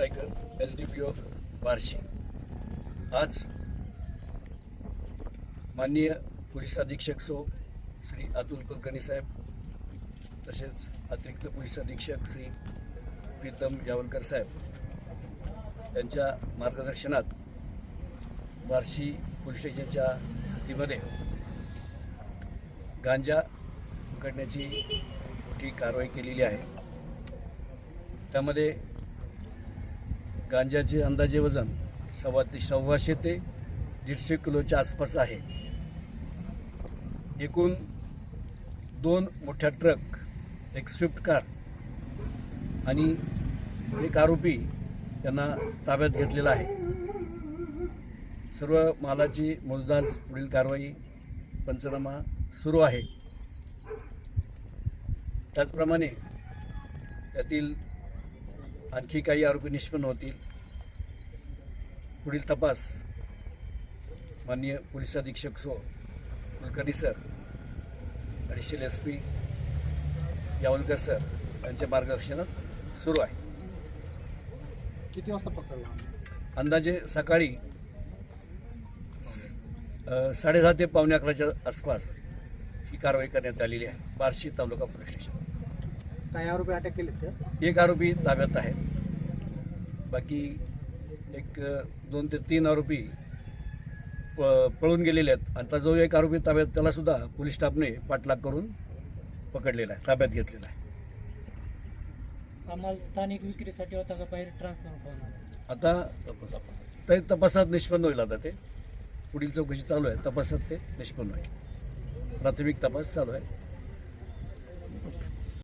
टायकर S D P O Barshi आज माननीय police अधीक्षक सो श्री अतुल कुलकर्णी साहेब तसेच अतिरिक्त पोलीस अधीक्षक श्री प्रीतम यावलकर साहेब यांच्या मार्गदर्शनात बार्शी पोलीस स्टेशनच्या हद्दीमध्ये गांजा पकडण्याची मोठी कारवाई केलेली आहे. त्यामध्ये गांजाचे अंदाजे वजन सव्वा ते सव्वाशे ते दीडशे किलोच्या आसपास आहे. एकूण दोन मोठ्या ट्रक एक स्विफ्ट कार आणि एक आरोपी त्यांना ताब्यात घेतलेला आहे. सर्व मालाची मोजदाज पुढील कारवाई पंचनामा सुरू आहे. त्याचप्रमाणे त्यातील आणखी काही आरोपी निष्पन्न होतील. पुढील तपास. माननीय पोलीस अधीक्षक so Kulkarni sir additional S P Yawalkar sir यांच्या मार्गदर्शनात सुरू आहे. किती वाजता पकडला अंदाजे सकाळी साडेदहा ते पावणे अकराच्या आसपास ही कारवाई करण्यात आलेली आहे. बार्शी तालुका पोलीस स्टेशन. काही आरोपी अटक केलेत का? एक आरोपी ताब्यात आहे. बाकी एक दोन ते तीन आरोपी प पळून गेलेले आहेत. आता जो एक आरोपी ताब्यात त्याला सुद्धा पोलीस स्टाफने पाठलाग करून पकडलेला आहे ताब्यात घेतलेला आहे. आम्हाला स्थानिक विक्रीसाठी होता का बाहेर ट्रान्सफर होणार आता ते तपासात निष्पन्न होईल आता ते. पुढील चौकशी चालू आहे. तपासात ते निष्पन्न होईल. प्राथमिक तपास चालू आहे.